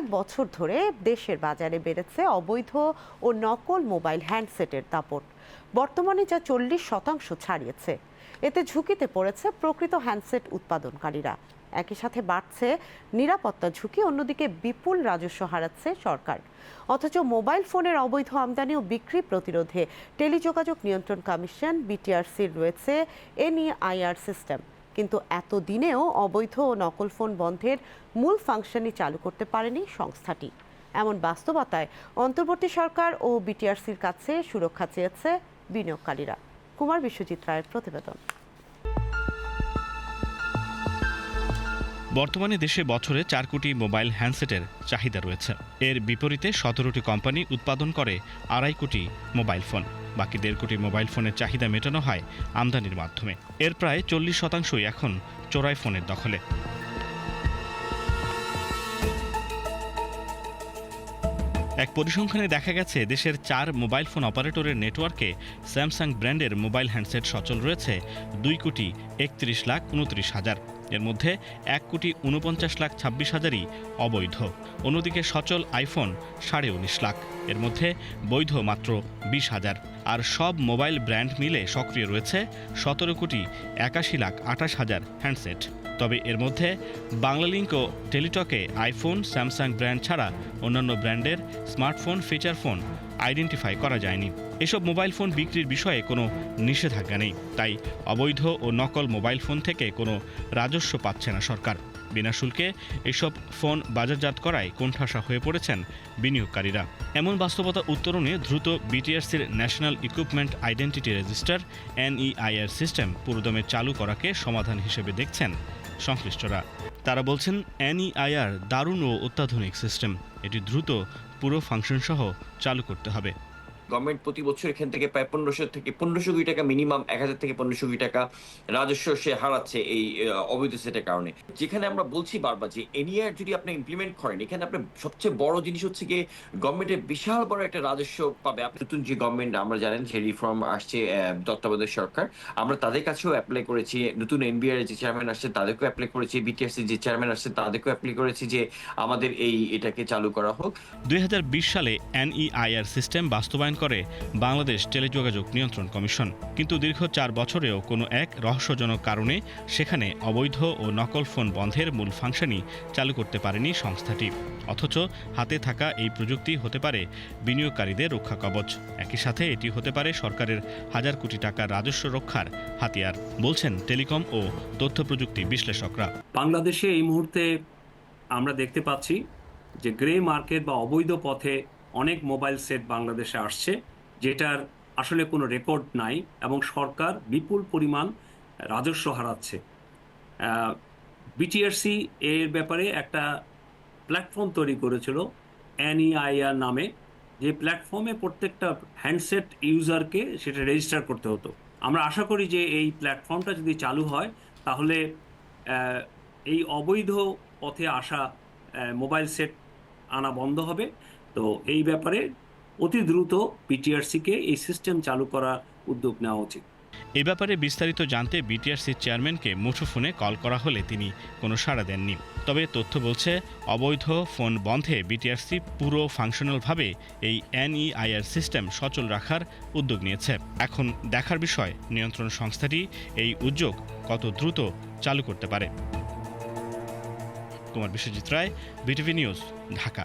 কয়েক বছর ধরে দেশের বাজারে বেড়েছে অবৈধ ও নকল মোবাইল হ্যান্ডসেটের দাপট। বর্তমানে যা চল্লিশ শতাংশ ছাড়িয়েছে, এতে ঝুঁকিতে পড়েছে প্রকৃত হ্যান্ডসেট উৎপাদনকারীরা। একই সাথে বাড়ছে নিরাপত্তা ঝুঁকি, অন্যদিকে বিপুল রাজস্ব হারাচ্ছে সরকার। অথচ মোবাইল ফোনের অবৈধ আমদানি ও বিক্রি প্রতিরোধে টেলিযোগাযোগ নিয়ন্ত্রণ কমিশন, বিটিআরসির রয়েছে এনইআইআর সিস্টেম। কিন্তু এত দিনেও অবৈধ ও নকল ফোন বন্ধের মূল ফাংশনই চালু করতে পারেনি সংস্থাটি। এমন বাস্তবতায় অন্তর্বর্তী সরকার ও বিটিআরসির কাছে সুরক্ষা চেয়েছে বিনিয়োগকারীরা। কুমার বিশ্বজিৎ রায়ের প্রতিবেদন। বর্তমানে দেশে বছরে চার কোটি মোবাইল হ্যান্ডসেটের চাহিদা রয়েছে। এর বিপরীতে সতেরোটি কোম্পানি উৎপাদন করে আড়াই কোটি মোবাইল ফোন। বাকি দেড় কোটি মোবাইল ফোনের চাহিদা মেটানো হয় আমদানির মাধ্যমে। এর প্রায় চল্লিশ শতাংশই এখন চোরাই ফোনের দখলে। এক পরিসংখ্যানে দেখা গেছে, দেশের চার মোবাইল ফোন অপারেটরের নেটওয়ার্কে স্যামসাং ব্র্যান্ডের মোবাইল হ্যান্ডসেট সচল রয়েছে দুই কোটি একত্রিশ লাখ উনত্রিশ হাজার। এর মধ্যে এক কোটি উনপঞ্চাশ লাখ ছাব্বিশ হাজারই অবৈধ। অন্যদিকে সচল আইফোন সাড়ে উনিশ লাখ। এর মধ্যে বৈধ মাত্র বিশ হাজার। আর সব মোবাইল ব্র্যান্ড মিলে সক্রিয় রয়েছে সতেরো কোটি একাশি লাখ আঠাশ হাজার হ্যান্ডসেট। তবে এর মধ্যে বাংলালিঙ্ক ও টেলিটকে আইফোন, স্যামসাং ব্র্যান্ড ছাড়া অন্যান্য ব্র্যান্ডের স্মার্টফোন, ফিচার ফোন আইডেন্টিফাই করা যায়নি। এসব মোবাইল ফোন বিক্রির বিষয়ে কোনো নিষেধাজ্ঞা নেই। তাই অবৈধ ও নকল মোবাইল ফোন থেকে কোনো রাজস্ব পাচ্ছে না সরকার। বিনা শুল্কে এসব ফোন বাজারজাত করায় কোণঠাসা হয়ে পড়েছেন বিনিয়োগকারীরা। এমন বাস্তবতা উত্তরণে দ্রুত বিটিআরসির national equipment identity register NEIR system পুরোদমে চালু করাকে সমাধান হিসেবে দেখছেন সংশ্লিষ্টরা। তারা বলছেন, এনইআইআর দারুণ ও অত্যাধুনিক সিস্টেম। এটি দ্রুত পুরো ফাংশন সহ চালু করতে হবে। গভর্নমেন্ট প্রতি বছর এখান থেকে প্রায় পনেরোশো থেকে পনেরোশো কোটি টাকা মিনিমাম এক হাজার থেকে পনেরোশো কোটি টাকা রাজস্ব সে হারাচ্ছে এই অবৈধ সেটের কারণে। যেখানে আমরা বলছি বারবার যে এনইআর যদি আপনি ইমপ্লিমেন্ট করেন, এখানে আপনার সবচেয়ে বড় জিনিস হচ্ছে কি গভর্নমেন্টের বিশাল বড় একটা রাজস্ব পাবে। আপনি নতুন যে গভর্নমেন্ট আমরা জানেন যে রিফর্ম আসছে তত্ত্বাবধায়ক সরকার। আমরা তাদের কাছেও অ্যাপ্লাই করেছি। নতুন এনবিআর যে চেয়ারম্যান আসছে, তাদেরকেও অ্যাপ্লাই করেছি। বিটিএসসি যে চেয়ারম্যান আসছে, তাদেরকেও অ্যাপ্লাই করেছি যে আমাদের এই এটাকে চালু করা হোক। দুই হাজার বিশ সালে এনইআইআর সিস্টেম বাস্তবায়ন করে বাংলাদেশ টেলিযোগাযোগ নিয়ন্ত্রণ কমিশন। কিন্তু দীর্ঘ চার বছরেও কোনো এক রহস্যজনক কারণে সেখানে অবৈধ ও নকল ফোন বন্ধের মূল ফাংশনই চালু করতে পারেনি সংস্থাটি। অথচ হাতে থাকা এই প্রযুক্তি হতে পারে বিনিয়োগকারীদের রক্ষা কবচ। একই সাথে এটি হতে পারে সরকারের হাজার কোটি টাকার রাজস্ব রক্ষার হাতিয়ার, বলছেন টেলিকম ও তথ্য প্রযুক্তি বিশ্লেষকরা। বাংলাদেশে এই মুহূর্তে আমরা দেখতে পাচ্ছি যে গ্রে মার্কেট বা অবৈধ পথে অনেক মোবাইল সেট বাংলাদেশে আসছে, যেটার আসলে কোনো রেকর্ড নাই এবং সরকার বিপুল পরিমাণ রাজস্ব হারাচ্ছে। বিটিআরসি এর ব্যাপারে একটা প্ল্যাটফর্ম তৈরি করেছিল এনইআইআর নামে, যে প্ল্যাটফর্মে প্রত্যেকটা হ্যান্ডসেট ইউজারকে সেটা রেজিস্টার করতে হতো। আমরা আশা করি যে এই প্ল্যাটফর্মটা যদি চালু হয়, তাহলে এই অবৈধ পথে আসা মোবাইল সেট আনা বন্ধ হবে। তো এই ব্যাপারে অতি দ্রুত পিটিআরসিকে এই সিস্টেম চালু করার উদ্যোগ নেওয়া উচিত। এ ব্যাপারে বিস্তারিত জানতে বিটিআরসির চেয়ারম্যানকে মুঠোফোনে কল করা হলে তিনি কোনো সাড়া দেননি। তবে তথ্য বলছে, অবৈধ ফোন বন্ধে বিটিআরসি পুরো ফাংশনালভাবে এই এনইআইআর সিস্টেম সচল রাখার উদ্যোগ নিয়েছে। এখন দেখার বিষয়, নিয়ন্ত্রণ সংস্থাটি এই উদ্যোগ কত দ্রুত চালু করতে পারে। Kumar Biswajit Roy, BTV news, Dhaka.